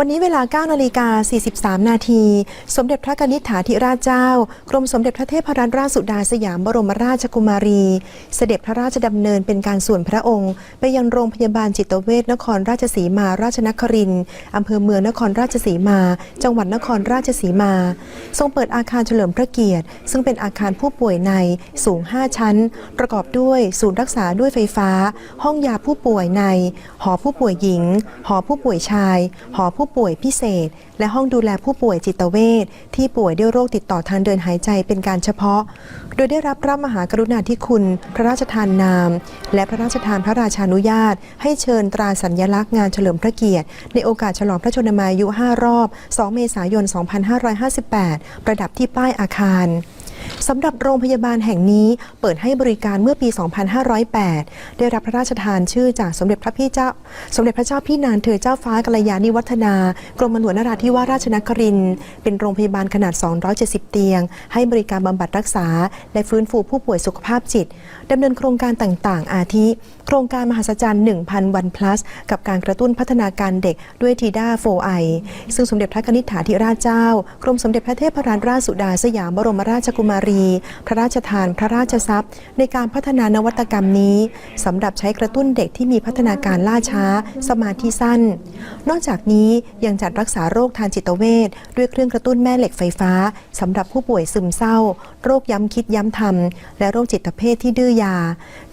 วันนี้เวลา9นาฬิกา43 นาที สมเด็จพระกนิษฐาธิราชเจ้า กรมสมเด็จพระเทพรัตนราชสุดาสยามบรมราชกุมารี เสด็จพระราชดำเนินเป็นการส่วนพระองค์ ไปยังโรงพยาบาลจิตเวชนครราชสีมาราชนครินทร์อำเภอเมืองนครราชสีมา จังหวัดนครราชสีมา ทรงเปิดอาคารเฉลิมพระเกียรติ ซึ่งเป็นอาคารผู้ป่วยในสูง 5 ชั้น ประกอบด้วยศูนย์รักษาด้วยไฟฟ้า ห้องยาผู้ป่วยใน หอผู้ป่วยหญิง หอผู้ป่วยชาย หอผูู้้ป่วยพิเศษ และห้องดูแลผู้ป่วยจิตเวชที่ป่วยด้วยโรคติดต่อทางเดินหายใจเป็นการเฉพาะ โดยได้รับพระมหากรุณาธิคุณ พระราชทานนาม และพระราชทานพระราชานุญาต ให้เชิญตราสัญลักษณ์งานเฉลิมพระเกียรติ ในโอกาสฉลองพระชนมายุ 5 รอบ 2 เมษายน 2558 ประดับที่ป้ายอาคาร สำหรับโรงพยาบาลแห่งนี้เปิดให้บริการเมื่อปี 2508 ได้รับพระราชทานชื่อจากสมเด็จพระพี่เจ้า สมเด็จพระเจ้าพี่นางเธอเจ้าฟ้ากัลยาณิวัฒนา กรมหลวงนราธิวาสราชนคริน เป็นโรงพยาบาลขนาด 270 เตียง ให้บริการบำบัดรักษา และฟื้นฟูผู้ป่วยสุขภาพจิตดำเนินโครงการต่างๆ อาทิ โครงการมหัศจรรย์ 1,000 วัน plus กับการกระตุ้นพัฒนาการเด็กด้วยทีด้าโฟไอซึ่งสมเด็จพระนิษฐาธิราชเจ้า กรมสมเด็จพระเทพรัตนราชสุดาสยามบรมราชกุมารี พระราชทานพระราชทรัพย์ ในการพัฒนานวัตกรรมนี้สำหรับใช้กระตุ้นเด็กที่มีพัฒนาการล่าช้า สมาธิสั้น นอกจากนี้ยังจัดรักษาโรคทางจิตเวชด้วยเครื่องกระตุ้นแม่เหล็กไฟฟ้าสำหรับผู้ป่วยซึมเศร้า โรคย้ำคิดย้ำทำและโรคจิตเภทที่ดื้อยา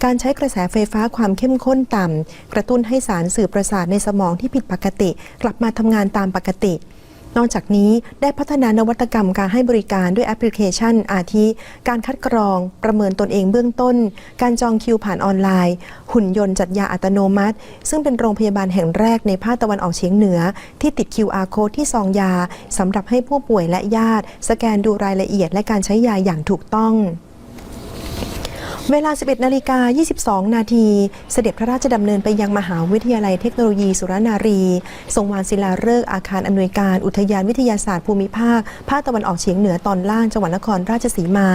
การใช้กระแสไฟฟ้าความเข้มข้นต่ำกระตุ้นให้สารสื่อประสาทในสมองที่ผิดปกติ กลับมาทำงานตามปกติ นอกจากนี้ได้พัฒนานวัตกรรมการให้บริการด้วยแอปพลิเคชัน อาทิ การคัดกรอง ประเมินตนเองเบื้องต้น การจองคิวผ่านออนไลน์ หุ่นยนต์จัดยาอัตโนมัติ ซึ่งเป็นโรงพยาบาลแห่งแรกในภาคตะวันออกเฉียงเหนือ ที่ติด QR code ที่ซองยาสำหรับให้ผู้ป่วยและญาติ สแกนดูรายละเอียดและการใช้ยาอย่างถูกต้อง เวลา 11 นาฬิกา 22 นาที เสด็จพระราชดำเนินไปยังมหาวิทยาลัยเทคโนโลยีสุรนารี ทรงวางศิลาฤกษ์อาคารอำนวยการอุทยานวิทยาศาสตร์ภูมิภาค ภาคตะวันออกเฉียงเหนือตอนล่างจังหวัดนครราชสีมา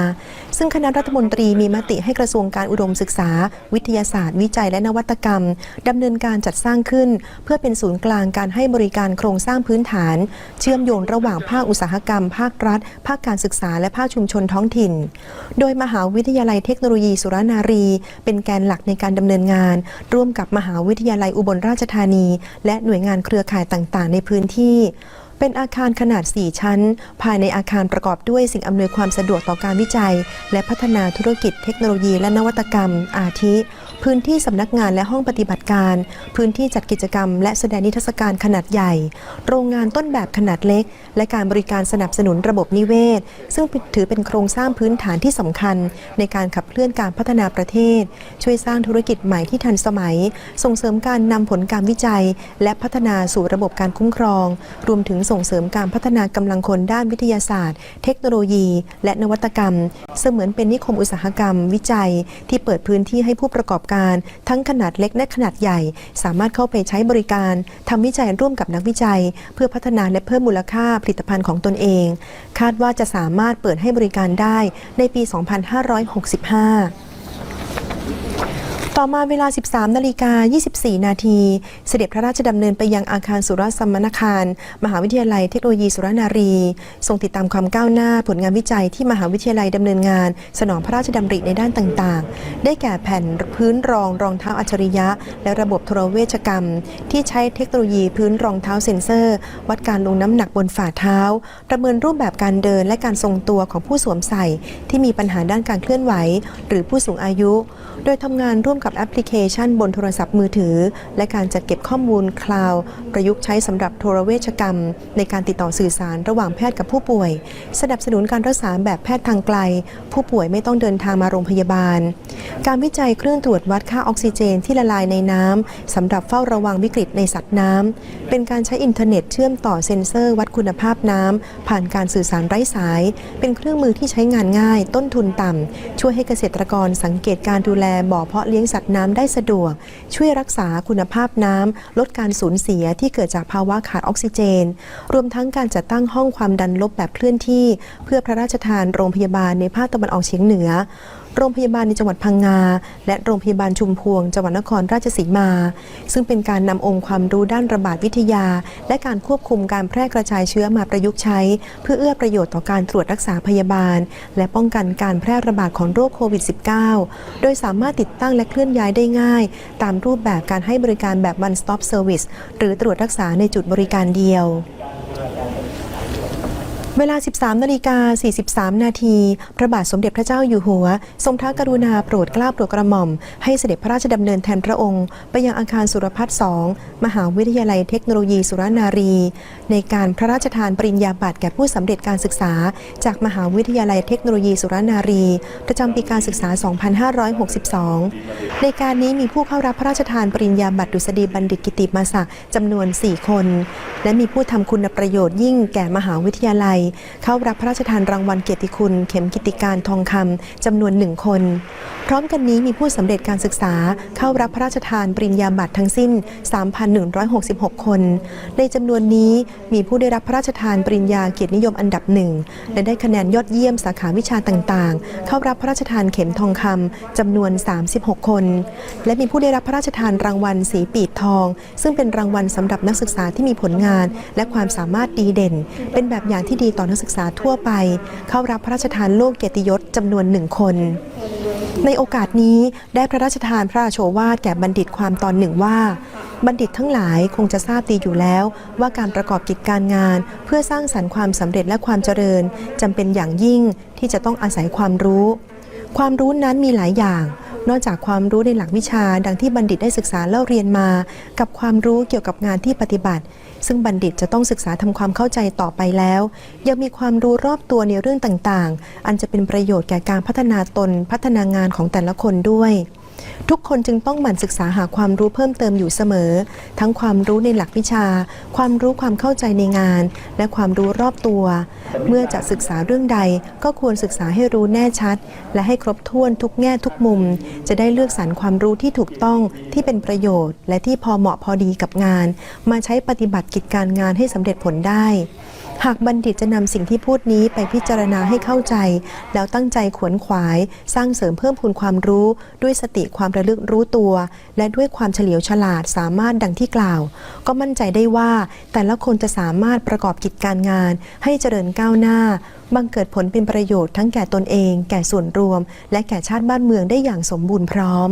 ซึ่งคณะรัฐมนตรีมีมติให้กระทรวงการอุดมศึกษา วิทยาศาสตร์ วิจัยและนวัตกรรมดำเนินการจัดสร้างขึ้น เพื่อเป็นศูนย์กลางการให้บริการโครงสร้างพื้นฐาน เชื่อมโยงระหว่างภาคอุตสาหกรรม ภาครัฐ ภาคการศึกษาและภาคชุมชนท้องถิ่น โดยมหาวิทยาลัยเทคโนโลยีสุรนารี เป็นแกนหลักในการดำเนินงาน ร่วมกับมหาวิทยาลัยอุบลราชธานี และหน่วยงานเครือข่ายต่างๆ ในพื้นที่เป็นอาคารขนาด 4 ชั้น ภายในอาคารประกอบด้วยสิ่งอำนวยความสะดวกต่อการวิจัย และพัฒนาธุรกิจเทคโนโลยีและนวัตกรรม อาทิ พื้นที่สำนักงานและห้องปฏิบัติการ พื้นที่จัดกิจกรรม และแสดงนิทรรศการขนาดใหญ่ โรงงานต้นแบบขนาดเล็ก และการบริการสนับสนุนระบบนิเวศ ซึ่งถือเป็นโครงสร้างพื้นฐานที่สำคัญ ในการขับเคลื่อนการพัฒนาประเทศ ช่วยสร้างธุรกิจใหม่ที่ทันสมัย ส่งเสริมการนำผลการวิจัย และพัฒนาสู่ระบบการคุ้มครอง รวมถึงส่งเสริมการพัฒนากำลังคนด้านวิทยาศาสตร์ เทคโนโลยี และนวัตกรรม เสมือนเป็นนิคมอุตสาหกรรม วิจัย ที่เปิดพื้นที่ให้ผู้ประกอบการ ทั้งขนาดเล็กและขนาดใหญ่ สามารถเข้าไปใช้บริการทำวิจัยร่วมกับนักวิจัย เพื่อพัฒนาและเพิ่มมูลค่าผลิตภัณฑ์ของตนเอง คาดว่าจะสามารถเปิดให้บริการได้ในปี 2565 ต่อมาเวลา 13นาฬิกา24 นาทีเสด็จพระราชดำเนินไปยังอาคารสุรสัมมนาคาร มหาวิทยาลัยเทคโนโลยีสุรนารี ทรงติดตามความก้าวหน้าผลงานวิจัยที่มหาวิทยาลัยดำเนินงาน สนองพระราชดำริในด้านต่างๆ ได้แก่แผ่นพื้นรองรองเท้าอัจฉริยะ และระบบโทรเวชกรรม ที่ใช้เทคโนโลยีพื้นรองเท้าเซ็นเซอร์ วัดการลงน้ำหนักบนฝ่าเท้า ประเมินรูปแบบการเดินและการทรงตัวของผู้สวมใส่ ที่มีปัญหาด้านการเคลื่อนไหว หรือผู้สูงอายุ โดยทำงานร่วมกับแอปพลิเคชันบนโทรศัพท์มือถือ และการจัดเก็บข้อมูลคลาวประยุกต์ใช้สำหรับโทรเวชกรรม ในการติดต่อสื่อสารระหว่างแพทย์กับผู้ป่วย สนับสนุนการรักษาแบบแพทย์ทางไกล ผู้ป่วยไม่ต้องเดินทางมาโรงพยาบาล การวิจัยเครื่องตรวจวัดค่าออกซิเจนที่ละลายในน้ำสำหรับเฝ้าระวังวิกฤตในสัตว์น้ำเป็นการใช้อินเทอร์เน็ตเชื่อมต่อเซ็นเซอร์ วัดคุณภาพน้ำผ่านการสื่อสารไร้สาย เป็นเครื่องมือที่ใช้งานง่าย ต้นทุนต่ำช่วยให้เกษตรกรสังเกตการดูแลบ่อเพาะเลี้ยงสัตว์ัดน้ำได้สะดวก ช่วยรักษาคุณภาพน้ำลดการสูญเสียที่เกิดจากภาวะขาดออกซิเจน รวมทั้งการจัดตั้งห้องความดันลบแบบเคลื่อนที่ เพื่อพระราชทานโรงพยาบาลในภาคตะวันออกเฉียงเหนือ โรงพยาบาลในจังหวัดพังงา และโรงพยาบาลชุมพวงจังหวัดนครราชสีมา ซึ่งเป็นการนำองค์ความรู้ด้านระบาดวิทยา และการควบคุมการแพร่กระจายเชื้อมาประยุกต์ใช้ เพื่อเอื้อประโยชน์ต่อการตรวจรักษาพยาบาล และป้องกันการแพร่ระบาดของโรคโควิด -19 โดยสามารถติดตั้งและเคลื่อนย้ายได้ง่าย ตามรูปแบบการให้บริการแบบ one stop service หรือตรวจรักษาในจุดบริการเดียว เวลา 13นาฬิกา43 นาที พระบาทสมเด็จพระเจ้าอยู่หัว ทรงพระกรุณาโปรดเกล้าโปรดกระหม่อม ให้เสด็จพระราชดำเนินแทนพระองค์ ไปยังอาคารสุรพัฒน์2มหาวิทยาลัยเทคโนโลยีสุรนารี ในการพระราชทานปริญญาบัตรแก่ผู้สำเร็จการศึกษา จากมหาวิทยาลัยเทคโนโลยีสุรนารี ประจำปีการศึกษา 2562 ในการนี้มีผู้เข้ารับพระราชทานปริญญาบัตรดุษฎีบัณฑิตกิติมาศักดิ์จำนวน 4 คน และมีผู้ทำคุณประโยชน์ยิ่งแก่มหาวิทยาลัยเข้ารับพระราชทานรางวัลเกียรติคุณ เข็มกิติการทองคำจำนวนหนึ่งคน พร้อมกันนี้มีผู้สำเร็จการศึกษาเข้ารับพระราชทานปริญญาบัตรทั้งสิ้น 3,166 คน ในจำนวนนี้มีผู้ได้รับพระราชทานปริญญาเกียรตินิยมอันดับหนึ่งและได้คะแนนยอดเยี่ยมสาขาวิชาต่างๆ เข้ารับพระราชทานเข็มทองคำจำนวน 36 คน และมีผู้ได้รับพระราชทานรางวัลสีปีดทอง ซึ่งเป็นรางวัลสำหรับนักศึกษาที่มีผลงาน และความสามารถดีเด่น เป็นแบบอย่างที่ดีต่อนักศึกษาทั่วไป เข้ารับพระราชทานโลกเกียรติยศจำนวนหนึ่งคน ในโอกาสนี้ได้พระราชทานพระราโชวาทแก่บัณฑิตความตอนหนึ่งว่า บัณฑิตทั้งหลายคงจะทราบดีอยู่แล้ว ว่าการประกอบกิจการงาน เพื่อสร้างสรรค์ความสำเร็จและความเจริญจำเป็นอย่างยิ่งที่จะต้องอาศัยความรู้ ความรู้นั้นมีหลายอย่าง นอกจากความรู้ในหลักวิชาดังที่บัณฑิตได้ศึกษาเล่าเรียนมา กับความรู้เกี่ยวกับงานที่ปฏิบัติ ซึ่งบัณฑิตจะต้องศึกษาทำความเข้าใจต่อไปแล้ว ยังมีความรู้รอบตัวในเรื่องต่างๆ อันจะเป็นประโยชน์แก่การพัฒนาตนพัฒนางานของแต่ละคนด้วย ทุกคนจึงต้องหมั่นศึกษาหาความรู้เพิ่มเติมอยู่เสมอ ทั้งความรู้ในหลักวิชา ความรู้ความเข้าใจในงาน และความรู้รอบตัว เมื่อจะศึกษาเรื่องใด ก็ควรศึกษาให้รู้แน่ชัด และให้ครบถ้วนทุกแง่ทุกมุม จะได้เลือกสรรความรู้ที่ถูกต้องที่เป็นประโยชน์ และที่พอเหมาะพอดีกับงาน มาใช้ปฏิบัติกิจการงานให้สำเร็จผลได้ หากบัณฑิตจะนำสิ่งที่พูดนี้ไปพิจารณาให้เข้าใจ แล้วตั้งใจขวนขวาย สร้างเสริมเพิ่มพูนความรู้ ด้วยสติความระลึกรู้ตัว และด้วยความเฉลียวฉลาดสามารถดังที่กล่าว ก็มั่นใจได้ว่า แต่ละคนจะสามารถประกอบกิจการงาน ให้เจริญก้าวหน้าบังเกิดผลเป็นประโยชน์ทั้งแก่ตนเอง แก่ส่วนรวม และแก่ชาติบ้านเมืองได้อย่างสมบูรณ์พร้อม